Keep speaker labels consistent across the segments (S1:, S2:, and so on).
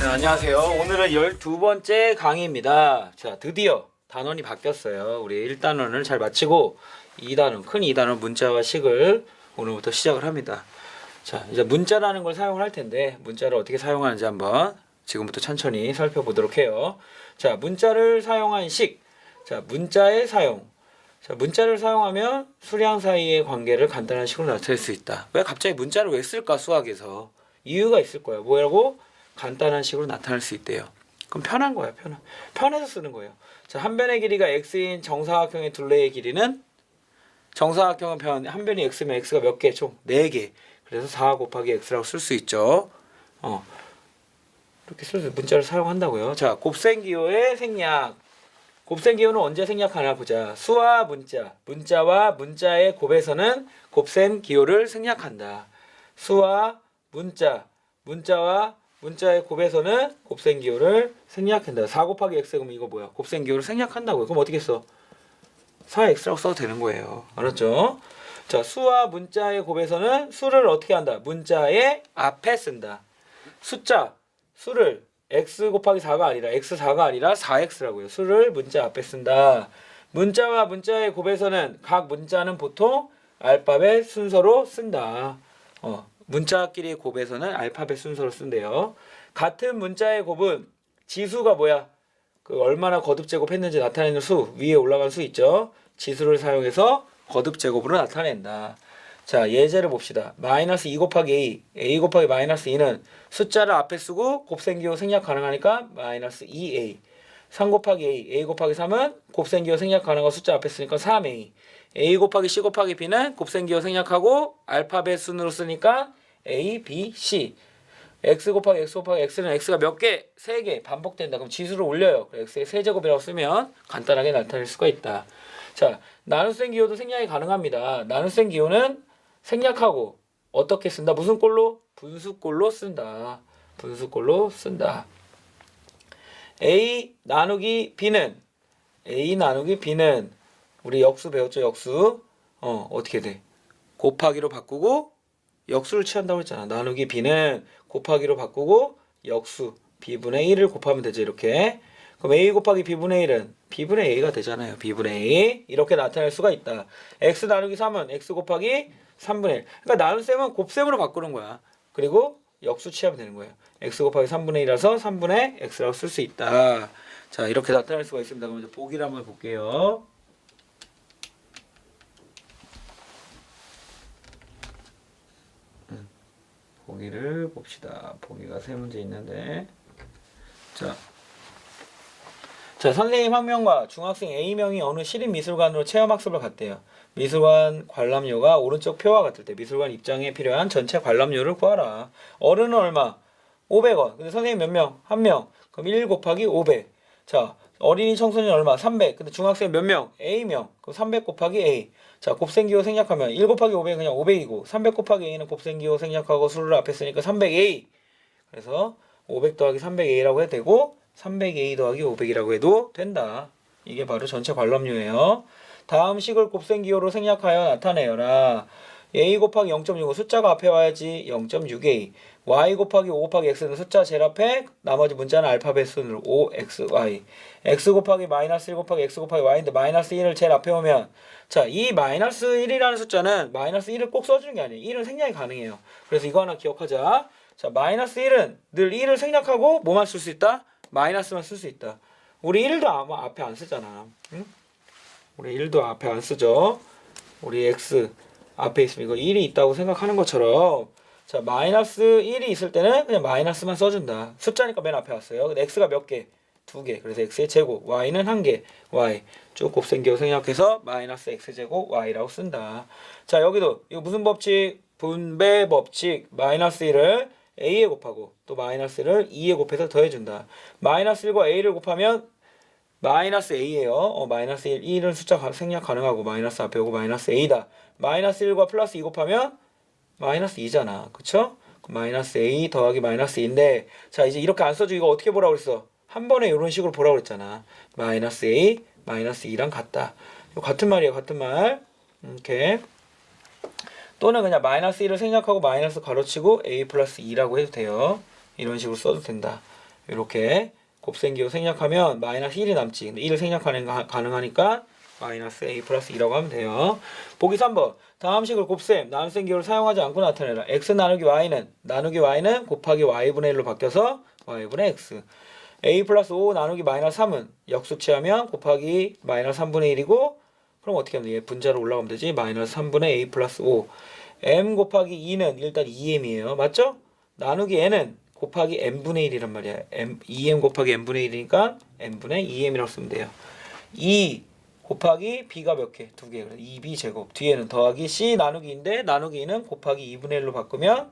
S1: 네, 안녕하세요. 오늘은 12번째 강의입니다. 자, 드디어 단원이 바뀌었어요. 우리 1단원을 잘 마치고 2단원, 큰 2단원 문자와 식을 오늘부터 시작을 합니다. 자, 이제 문자라는 걸 사용을 할 텐데 문자를 어떻게 사용하는지 한번 지금부터 천천히 살펴보도록 해요. 자, 문자를 사용한 식. 자, 문자의 사용. 자, 문자를 사용하면 수량 사이의 관계를 간단한 식으로 나타낼 수 있다. 왜 갑자기 문자를 왜 쓸까 수학에서? 이유가 있을 거예요. 뭐라고? 간단한 식으로 나타낼 수 있대요. 그럼 편한 거야, 편한. 편해서 쓰는 거예요. 자, 한 변의 길이가 x인 정사각형의 둘레의 길이는 정사각형은 변, 한 변이 x면 x가 몇 개? 총 4개. 그래서 4 곱하기 x라고 쓸 수 있죠. 어. 이렇게 쓸수 문자를 사용한다고요. 자, 곱셈기호의 생략. 곱셈기호는 언제 생략하나 보자. 수와 문자, 문자와 문자의 곱에서는 곱셈기호를 생략한다. 수와 문자, 문자와 문자의 곱에서는 곱셈 기호를 생략한다. 4 곱하기 x 그럼 이거 뭐야? 곱셈 기호를 생략한다고요. 그럼 어떻게 써? 4x라고 써도 되는 거예요. 알았죠? 자, 수와 문자의 곱에서는 수를 어떻게 한다? 문자의 앞에 쓴다. 숫자, 수를 x 곱하기 4가 아니라 x4가 아니라 4x라고요. 수를 문자 앞에 쓴다. 문자와 문자의 곱에서는 각 문자는 보통 알파벳 순서로 쓴다. 어, 문자끼리 곱에서는 알파벳 순서로 쓴대요. 같은 문자의 곱은 지수가 뭐야? 그 얼마나 거듭 제곱했는지 나타내는 수 위에 올라간 수 있죠. 지수를 사용해서 거듭 제곱으로 나타낸다. 자 예제를 봅시다. 마이너스 2 곱하기 a, a 곱하기 마이너스 2는 숫자를 앞에 쓰고 곱셈기호 생략 가능하니까 마이너스 2a. 3 곱하기 a, a 곱하기 3은 곱셈기호 생략 가능하고 숫자 앞에 쓰니까 3a. a 곱하기 c 곱하기 b는 곱셈기호 생략하고 알파벳 순으로 쓰니까 a, b, c. x 곱하기 x 곱하기 x는 x가 몇 개? 세 개 반복된다. 그럼 지수를 올려요. x의 세제곱이라고 쓰면 간단하게 나타낼 수가 있다. 자, 나눗셈 기호도 생략이 가능합니다. 나눗셈 기호는 생략하고 어떻게 쓴다? 무슨 꼴로? 분수꼴로 쓴다. 분수꼴로 쓴다. a 나누기 b는 a 나누기 b는 우리 역수 배웠죠? 역수. 어, 어떻게 돼? 곱하기로 바꾸고 역수를 취한다고 했잖아. 나누기 b는 곱하기로 바꾸고 역수 b분의 1을 곱하면 되죠. 이렇게. 그럼 a 곱하기 b분의 1은 b분의 a가 되잖아요. b분의 a 이렇게 나타낼 수가 있다. x 나누기 3은 x 곱하기 3분의 1. 그러니까 나눗셈은 곱셈으로 바꾸는 거야. 그리고 역수 취하면 되는 거예요. x 곱하기 3분의 1이라서 3분의 x라고 쓸 수 있다. 자 이렇게 나타낼 수가 있습니다. 그럼 이제 보기를 한번 볼게요. 보기를 봅시다. 보기가 세 문제 있는데. 자. 자, 선생님 한 명과 중학생 A명이 어느 시립미술관으로 체험학습을 갔대요. 미술관 관람료가 오른쪽 표와 같을 때 미술관 입장에 필요한 전체 관람료를 구하라. 어른은 얼마? 500원. 근데 선생님 몇 명? 한 명. 그럼 1 곱하기 500. 자, 어린이 청소년 얼마? 300. 근데 중학생 몇 명? A명. 그럼 300 곱하기 A. 자, 곱셈기호 생략하면 1 곱하기 500은 그냥 500이고 300 곱하기 A는 곱셈기호 생략하고 수를 앞에 쓰니까 300A. 그래서 500 더하기 300A라고 해도 되고 300A 더하기 500이라고 해도 된다. 이게 바로 전체 관람료예요. 다음 식을 곱셈기호로 생략하여 나타내어라. A 곱하기 0.65 숫자가 앞에 와야지 0.6A Y 곱하기 5 곱하기 X는 숫자 제일 앞에 나머지 문자는 알파벳 순으로 5XY X 곱하기 마이너스 1 곱하기 X 곱하기 Y인데 마이너스 1을 제일 앞에 오면 자 이 마이너스 1이라는 숫자는 마이너스 1을 꼭 써주는 게 아니에요. 1은 생략이 가능해요. 그래서 이거 하나 기억하자. 자 마이너스 1은 늘 1을 생략하고 뭐만 쓸 수 있다? 마이너스만 쓸 수 있다. 우리 1도 아마 앞에 안 쓰잖아. 응? 우리 1도 앞에 안 쓰죠. 우리 X 앞에 있으면 이거 1이 있다고 생각하는 것처럼 자 마이너스 1이 있을 때는 그냥 마이너스만 써준다. 숫자니까 맨 앞에 왔어요. 근데 x가 몇 개? 두 개. 그래서 x의 제곱 y는 한 개 y. 쭉 곱셈기호 생략해서 마이너스 x제곱 y라고 쓴다. 자 여기도 이거 무슨 법칙? 분배 법칙. 마이너스 1을 a에 곱하고 또 마이너스 1을 2에 곱해서 더해준다. 마이너스 1과 a를 곱하면 마이너스 a예요. 어, 마이너스 1, 1은 숫자 가- 생략 가능하고 마이너스 앞에 오고 마이너스 a다. 마이너스 1과 플러스 2 곱하면 마이너스 2잖아. 그쵸? 마이너스 a 더하기 마이너스 2인데 자 이제 이렇게 안 써주고 이거 어떻게 보라고 그랬어? 한 번에 이런 식으로 보라고 그랬잖아. 마이너스 a 마이너스 2랑 같다. 같은 말이에요. 같은 말. 이렇게 또는 그냥 마이너스 1을 생략하고 마이너스 가로치고 a 플러스 2라고 해도 돼요. 이런 식으로 써도 된다. 이렇게 곱셈기호 생략하면 마이너스 1이 남지. 근데 1을 생략하는 거 가- 가능하니까 마이너스 a 플러스 2라고 하면 돼요. 보기 3번. 다음 식을 곱셈, 나눗셈 기호를 사용하지 않고 나타내라. x 나누기 y는 나누기 y는 곱하기 y분의 1로 바뀌어서 y분의 x. a 플러스 5 나누기 마이너스 3은 역수치하면 곱하기 마이너스 3분의 1이고 그럼 어떻게 하면 돼? 얘 분자로 올라가면 되지? 마이너스 3분의 a 플러스 5. m 곱하기 2는 일단 2m이에요. 맞죠? 나누기 n은 곱하기 n분의 1이란 말이야. m, 2m 곱하기 n분의 1이니까 n분의 2m이라고 쓰면 돼요. 2 곱하기 b가 몇 개? 두 개. 그래서 2b 제곱. 뒤에는 더하기 c 나누기 인데 나누기는 곱하기 2분의 1로 바꾸면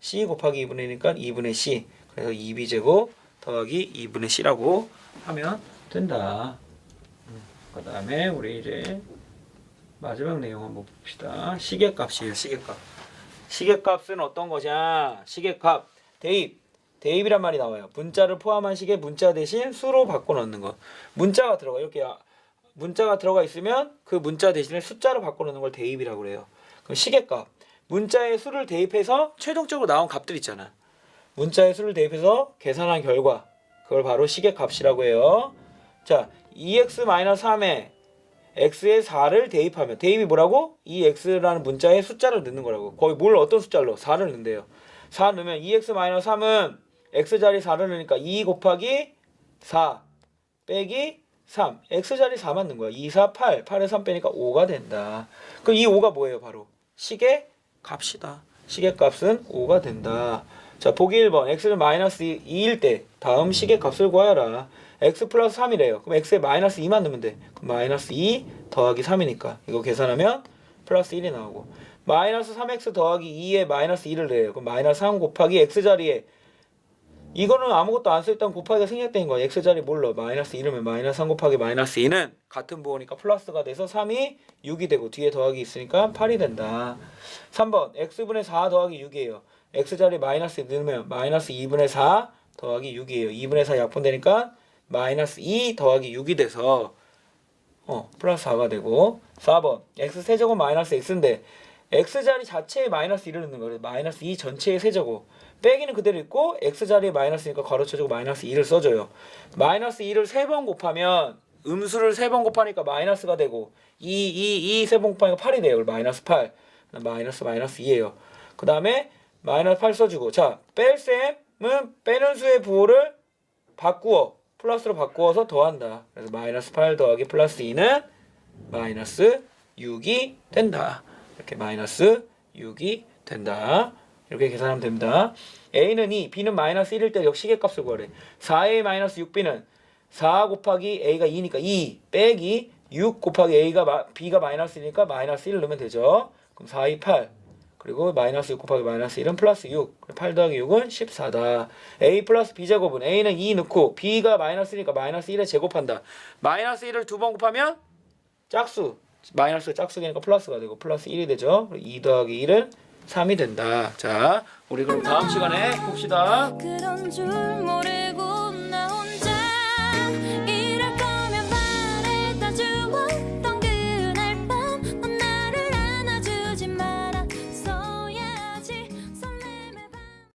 S1: c 곱하기 2분의 1이니까 2분의 c. 그래서 2b 제곱 더하기 2분의 c라고 하면 된다. 그 다음에 우리 이제 마지막 내용 한번 봅시다. 시계값이에요. 시계값. 시계값은 어떤 거냐? 시계값 대입. 대입이란 말이 나와요. 문자를 포함한 시계 문자 대신 수로 바꿔 넣는 거. 문자가 들어가 이렇게 아- 문자가 들어가 있으면 그 문자 대신에 숫자로 바꿔 넣는 걸 대입이라고 그래요. 그럼 시계값. 문자의 수를 대입해서 최종적으로 나온 값들 있잖아. 문자의 수를 대입해서 계산한 결과 그걸 바로 시계값이라고 해요. 자, 2x-3에 x에 4를 대입하면 대입이 뭐라고? 이 x라는 문자에 숫자를 넣는 거라고. 거의 뭘 어떤 넣어? 4를 넣는데요. 4 넣으면 2x-3은 x 자리 4를 넣으니까 2 곱하기 4 빼기 3. x 자리 4 맞는 거야. 2, 4, 8. 8에 3 빼니까 5가 된다. 그럼 이 5가 뭐예요? 바로 시계 값이다. 시계 값은 5가 된다. 자, 보기 1번. x는 마이너스 2일 때 다음 시계 값을 구하여라. x 플러스 3이래요. 그럼 x에 마이너스 2만 넣으면 돼. 그럼 마이너스 2 더하기 3이니까 이거 계산하면 플러스 1이 나오고 마이너스 3x 더하기 2에 마이너스 2를 내요. 그럼 마이너스 3 곱하기 x 자리에 이거는 아무것도 안쓸때 곱하기가 생략된 거야. x 자리 몰라. 마이너스 1이면 마이너스 3 곱하기 마이너스 2는 같은 부호니까 플러스가 돼서 3이 6이 되고 뒤에 더하기 있으니까 8이 된다. 3번 x분의 4 더하기 6이에요. x 자리 마이너스 넣으면 마이너스 2분의 4 더하기 6이에요. 2분의 4 약분되니까 마이너스 2 더하기 6이 돼서 어 플러스 4가 되고 4번 x 세제곱 마이너스 x인데 x 자리 자체에 마이너스 1을 넣는 거예요. 마이너스 2 전체의 세제곱 빼기는 그대로 있고 x 자리에 마이너스니까 괄호쳐주고 마이너스 2를 써줘요. 마이너스 2를 세번 곱하면 음수를 세번 곱하니까 마이너스가 되고 2, 2, 2세번 곱하니까 8이 돼요. 마이너스 8 마이너스 마이너스 2예요. 그 다음에 마이너스 8 써주고 자 뺄셈은 빼는 수의 부호를 바꾸어 플러스로 바꾸어서 더한다. 그래서 마이너스 8 더하기 플러스 2는 마이너스 6이 된다. 이렇게 마이너스 6이 된다. 이렇게 계산하면 됩니다. A는 2, B는 마이너스 1일 때 역시 시계값을 구하래. 4A 마이너스 6B는 4 곱하기 A가 2니까 2 빼기 6 곱하기 A가 마, B가 마이너스 1이니까 마이너스 1을 넣으면 되죠. 그럼 4, 2, 8. 그리고 마이너스 6 곱하기 마이너스 1은 플러스 6. 8 더하기 6은 14다. A 플러스 B 제곱은 A는 2 넣고 B가 마이너스니까 마이너스 1에 제곱한다. 마이너스 1을 두 번 곱하면 짝수. 마이너스 짝수니까 플러스가 되고 플러스 1이 되죠. 2 더하기 1은 3이 된다. 자, 우리 그럼 다음 시간에 봅시다.
S2: 그런 줄 모르고